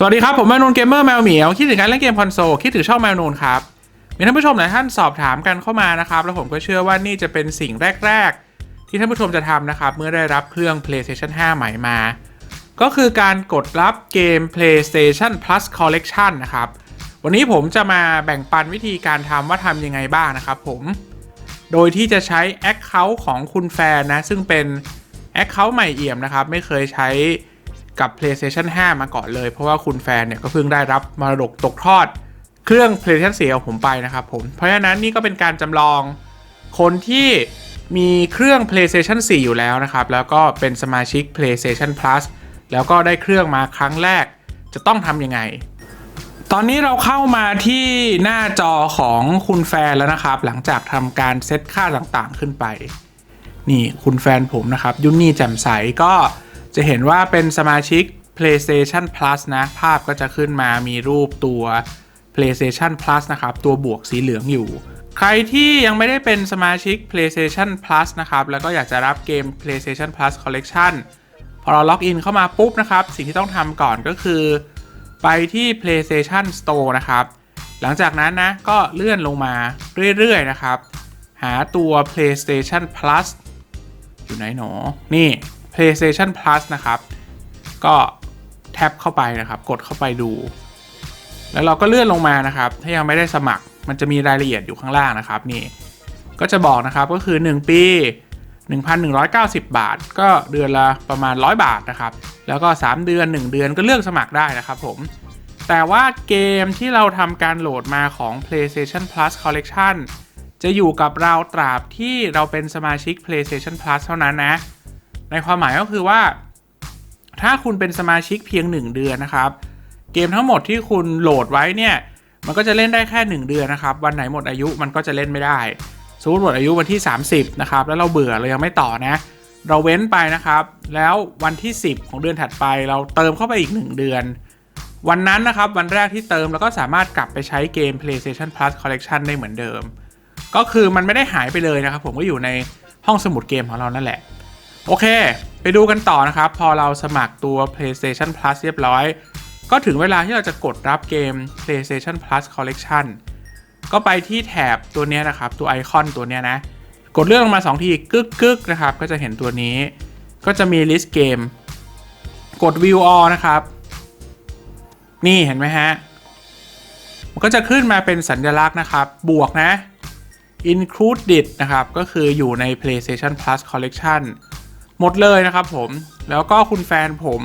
สวัสดีครับ ผมแมวนูนเกมเมอร์แมวเหมียวคิดถึงการเล่นเกมคอนโซลคิดถึงช่องแมวนูนครับ มีท่านผู้ชมหลายท่านสอบถามกันเข้ามานะครับ แล้วผมก็เชื่อว่านี่จะเป็นสิ่งแรก ๆ ที่ท่านผู้ชมจะทำนะครับ เมื่อได้รับเครื่อง PlayStation 5 ใหม่มา ก็คือการกดรับเกม PlayStation Plus Collection นะครับ วันนี้ผมจะมาแบ่งปันวิธีการทำว่าทำยังไงบ้างนะครับผม โดยที่จะใช้ Account ของคุณแฟนนะซึ่งเป็น Account ใหม่เอี่ยมนะครับไม่เคยใช้ กับ PlayStation 5 มาก่อนเลย เพราะว่าคุณแฟนเนี่ยก็เพิ่งได้รับมรดกตกทอด เครื่อง PlayStation 4ของผมไปนะครับผม เพราะฉะนั้นนี่ก็เป็นการจำลองคนที่มีเครื่อง PlayStation 4 อยู่แล้วนะครับ แล้วก็เป็นสมาชิก PlayStation Plus แล้วก็ได้เครื่องมาครั้งแรก จะต้องทำยังไง ตอนนี้เราเข้ามาที่หน้าจอของคุณแฟนแล้วนะครับ หลังจากทำการเซตค่าต่างๆขึ้นไป นี่คุณแฟนผมนะครับ ยุนนี่แจ่มใสก็ จะเห็นว่าเป็นสมาชิก PlayStation Plus นะ ภาพก็จะขึ้นมามีรูปตัว PlayStation Plus นะครับ ตัวบวกสีเหลืองอยู่ ใครที่ยังไม่ได้เป็นสมาชิก PlayStation Plus นะครับ แล้วก็อยากจะรับเกม PlayStation Plus Collection พอเราล็อกอินเข้ามาปุ๊บนะครับ สิ่งที่ต้องทำก่อนก็คือ ไปที่ PlayStation Store นะครับ หลังจากนั้นนะ ก็เลื่อนลงมาเรื่อยๆ นะครับ หาตัว PlayStation Plus อยู่ไหนหนอ นี่ PlayStation Plus นะครับ ก็แท็บเข้าไปนะครับ กดเข้าไปดู แล้วเราก็เลื่อนลงมานะครับ ถ้ายังไม่ได้สมัครมันจะมีรายละเอียดอยู่ข้างล่างนะครับนี่ ก็จะบอกนะครับก็คือ 1 ปี 1,190 บาท ก็เดือนละประมาณ 100 บาทนะครับ แล้วก็ 3 เดือน 1 เดือนก็เลือกสมัครได้นะครับผม แต่ว่าเกมที่เราทำการโหลดมาของ PlayStation Plus Collection จะอยู่กับเราตราบที่เราเป็นสมาชิก PlayStation Plus เท่านั้นนะ ในความหมายก็คือว่า ถ้าคุณเป็นสมาชิกเพียง 1 เดือนนะครับ เกมทั้งหมดที่คุณโหลดไว้เนี่ย มันก็จะเล่นได้แค่ 1 เดือนนะครับ วันไหนหมดอายุมันก็จะเล่นไม่ได้สมมติหมดอายุวันที่ 30 นะครับ แล้วเราเบื่อเรายังไม่ต่อนะ เราเว้นไปนะครับ แล้ววันที่ 10 ของเดือนถัดไป เราเติมเข้าไปอีก 1 เดือน วันนั้นนะครับ วันแรกที่เติมเราก็สามารถกลับไปใช้เกม PlayStation Plus Collection ได้เหมือนเดิม ก็คือมันไม่ได้หายไปเลยนะครับ ผมก็อยู่ในห้องสมุดเกมของเรานั่นแหละ โอเค ไปดูกันต่อนะครับ พอเราสมัครตัว PlayStation Plus เรียบร้อย ก็ถึงเวลาที่เราจะกดรับเกม PlayStation Plus Collection ก็ไปที่แถบตัวนี้นะครับ ตัวไอคอนตัวนี้นะ กดเลื่อนลงมา 2 ทีกึกกึกนะครับ ก็จะเห็นตัวนี้ ก็จะมีลิสต์เกม กด View All นะครับ นี่เห็นไหมฮะ มันก็จะขึ้นมาเป็นสัญลักษณ์นะครับ บวกนะ included นะครับ ก็คืออยู่ใน PlayStation Plus Collection หมดเลยนะครับผมแล้วก็คุณแฟนผม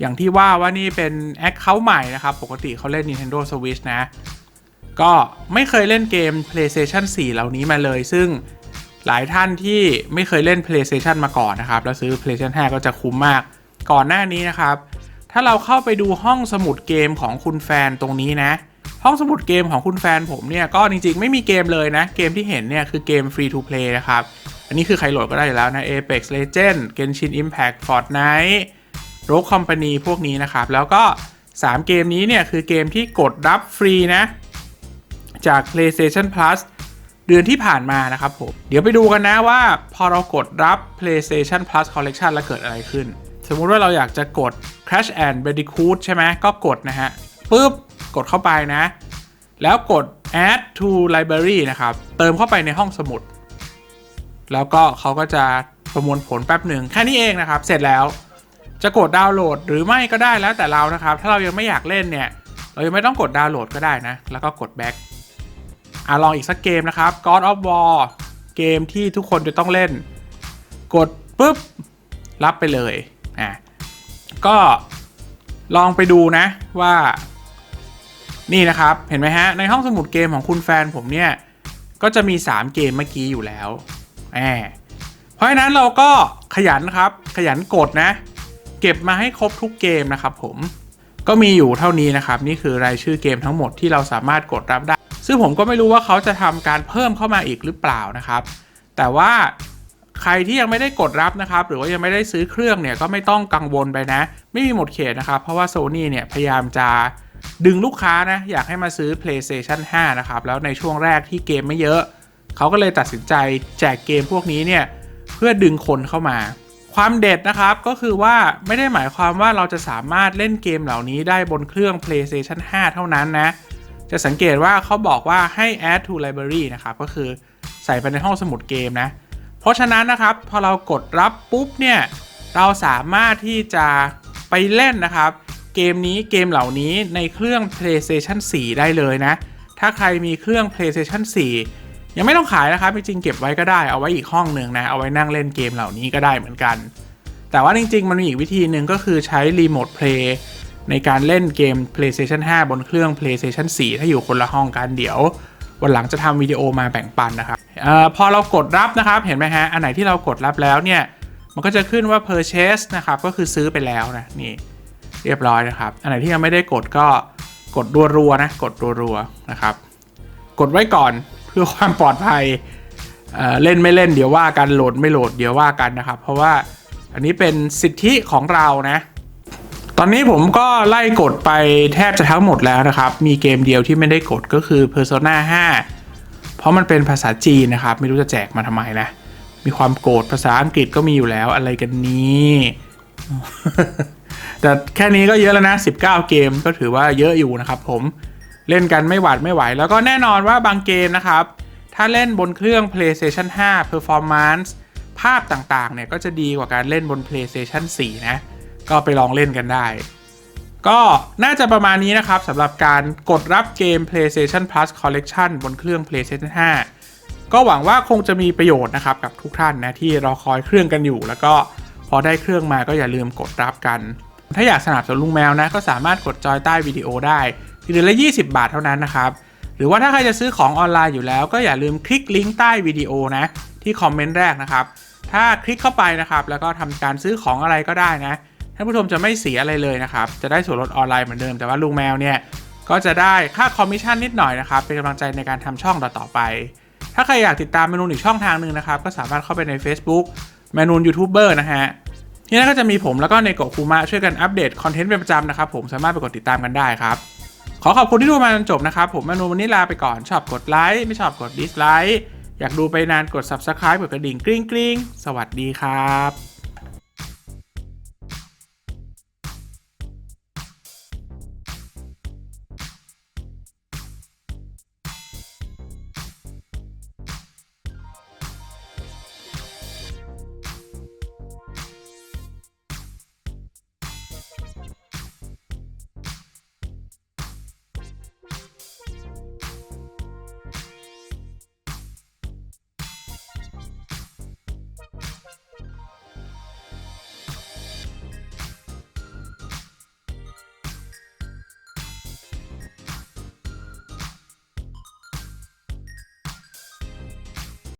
อย่างที่ว่าว่านี่เป็น Account ใหม่นะครับ ปกติเขาเล่น Nintendo Switch นะ ก็ไม่เคยเล่นเกม PlayStation 4 เหล่านี้มาเลย ซึ่งหลายท่านที่ไม่เคยเล่น PlayStation มาก่อนนะครับ แล้วซื้อ PlayStation 5 ก็จะคุ้มมาก ก่อนหน้านี้นะครับ ถ้าเราเข้าไปดูห้องสมุดเกมของคุณแฟนตรงนี้นะ ห้องสมุดเกมของคุณแฟนผมเนี่ยก็จริงๆ ไม่มีเกมเลยนะ เกมที่เห็นเนี่ยคือเกม Free to Play นะครับ อันนี้คือใครโหลดก็ได้แล้วนะ Apex Legends Genshin Impact Fortnite Rogue Company พวกนี้นะครับ แล้วก็ 3 เกมนี้เนี่ย คือเกมที่กดรับฟรีนะ จาก PlayStation Plus เดือนที่ผ่านมานะครับผม เดี๋ยวไปดูกันนะว่าพอเรากดรับ PlayStation Plus Collection แล้วเกิดอะไรขึ้น สมมุติว่าเราอยากจะกด Crash and Bandicoot ใช่ไหมก็กดนะฮะปุ๊บกดเข้าไปนะ แล้วกด add to library นะครับ เติมเข้าไปในห้องสมุด แล้วก็เขาก็จะประมวลผลแป๊บหนึ่งแค่นี้เองนะครับ เสร็จแล้วจะกดดาวน์โหลดหรือไม่ก็ได้แล้วแต่เรานะครับ ถ้าเรายังไม่อยากเล่นเนี่ย เรายังไม่ต้องกดดาวน์โหลดก็ได้นะ แล้วก็กด back อะลองอีกสักเกมนะครับ God of War เกมที่ทุกคนจะต้องเล่น กดปุ๊บ รับไปเลยอะก็ลองไปดูนะว่า นี่นะครับ เห็นไหมฮะ ในห้องสมุดเกมของคุณแฟนผมเนี่ย ก็จะมี 3 เกมเมื่อกี้อยู่แล้ว เพราะฉะนั้นเราก็ขยันครับ ขยันกดนะ เก็บมาให้ครบทุกเกมนะครับผมก็มีอยู่เท่านี้นะครับ นี่คือรายชื่อเกมทั้งหมดที่เราสามารถกดรับได้ ซึ่งผมก็ไม่รู้ว่าเขาจะทำการเพิ่มเข้ามาอีกหรือเปล่านะครับ แต่ว่าใครที่ยังไม่ได้กดรับนะครับ หรือว่ายังไม่ได้ซื้อเครื่องเนี่ยก็ไม่ต้องกังวลไปนะ ไม่มีหมดเขตนะครับ เพราะว่า Sony เนี่ยพยายามจะดึงลูกค้านะ อยากให้มาซื้อ PlayStation 5 นะครับ แล้วในช่วงแรกที่เกมไม่เยอะ เขาก็เลยตัดสินใจแจกเกมพวกนี้เนี่ยเพื่อดึงคนเข้ามาคความเด็ดนะครับก็คือว่าไม่ได้หมายความว่าเราจะสามารถเล่นเกมเหล่านี้ได้บนเครื่อง PlayStation 5 เท่านั้นนะ จะสังเกตว่าเขาบอกว่าให้ add to library นะครับก็คือใส่ไปในห้องสมุดเกมนะ เพราะฉะนั้นนะครับพอเรากดรับปุ๊บเนี่ยเราสามารถที่จะไปเล่นนะครับเกมนี้เกมเหล่านี้ในเครื่อง PlayStation 4 ได้เลยนะ ถ้าใครมีเครื่อง PlayStation 4 ยังไม่ต้องขายนะครับจริงๆเก็บไว้ก็ได้เอาไว้อีกห้องหนึ่งนะ เอาไว้นั่งเล่นเกมเหล่านี้ก็ได้เหมือนกัน แต่ว่าจริงๆ มันมีอีกวิธีหนึ่งก็คือใช้รีโมทเพลย์ในการเล่นเกม PlayStation 5 บนเครื่อง PlayStation 4 ถ้าอยู่คนละห้องกันเดี๋ยววันหลังจะทำวิดีโอมาแบ่งปันนะครับออพอเรากดรับนะครับเห็นไหมฮะอันไหนที่เรากดรับแล้วเนี่ยมันก็จะขึ้นว่า purchase นะครับก็คือซื้อไปแล้วนะนี่เรียบร้อยนะครับ อันไหนที่ยังไม่ได้กดก็กดรัวๆนะกดรัวๆนะครับ กดไว้ก่อน พื่อความปลอดภัยเเล่นไม่เล่นเดี๋ยวว่ากันโหลดไม่โหลดเดี๋ยวว่ากันนะครับ เพราะว่าอันนี้เป็นสิทธิของเรานะ ตอนนี้ผมก็ไล่กดไปแทบจะทั้งหมดแล้วนะครับ มีเกมเดียวที่ไม่ได้กดก็คือ Persona 5 เพราะมันเป็นภาษาจีนนะครับ ไม่รู้จะแจกมาทำไมนะ มีความโกรธภาษาอังกฤษก็มีอยู่แล้วอะไรกันนี้แต่แค่นี้ก็เยอะแล้วนะ 19 เกมก็ถือว่าเยอะอยู่นะครับผม เล่นกันไม่หวาดไม่ไหว แล้วก็แน่นอนว่าบางเกมนะครับ ถ้าเล่นบนเครื่อง PlayStation 5 Performance ภาพต่างๆ เนี่ยก็จะดีกว่าการเล่นบน PlayStation 4 นะ ก็ไปลองเล่นกันได้ ก็น่าจะประมาณนี้นะครับสำหรับการกดรับเกม PlayStation Plus Collection บนเครื่อง PlayStation 5 ก็หวังว่าคงจะมีประโยชน์นะครับกับทุกท่านนะที่รอคอยเครื่องกันอยู่ แล้วก็พอได้เครื่องมาก็อย่าลืมกดรับกัน ถ้าอยากสนับสนุนลุงแมวนะก็สามารถกดจอยใต้วิดีโอได้ เดือนละ 20 บาทเท่านั้นนะครับหรือว่าถ้าใครจะซื้อของออนไลน์อยู่แล้ว ก็อย่าลืมคลิกลิงก์ใต้วิดีโอนะที่คอมเมนต์แรกนะครับถ้าคลิกเข้าไปนะครับแล้วก็ทำการซื้อของอะไรก็ได้นะท่านผู้ชมจะไม่เสียอะไรเลยนะครับจะได้ส่วนลดออนไลน์เหมือนเดิมแต่ว่าลุงแมวเนี่ยก็จะได้ค่าคอมมิชชั่นนิดหน่อยนะครับเป็นกำลังใจในการทำช่องต่อๆไป ถ้าใครอยากติดตามเมนูอีกช่องทางหนึ่งนะครับก็สามารถเข้าไปใน Facebook เมนูยูทูบเบอร์นะฮะที่นั่นก็จะมีผมแล้วก็ในโกะคูมะช่วยกันอัปเดตคอนเทนต์เป็นประจำนะครับผมสามารถไปกดติดตามกันได้ครับ ขอขอบคุณที่ดูมาจนจบนะครับ ผมเมนูวันนี้ลาไปก่อน ชอบกดไลค์ ไม่ชอบกดดิสไลค์ อยากดูไปนานกด Subscribe กดกระดิ่งกริ๊งกริ๊งสวัสดีครับ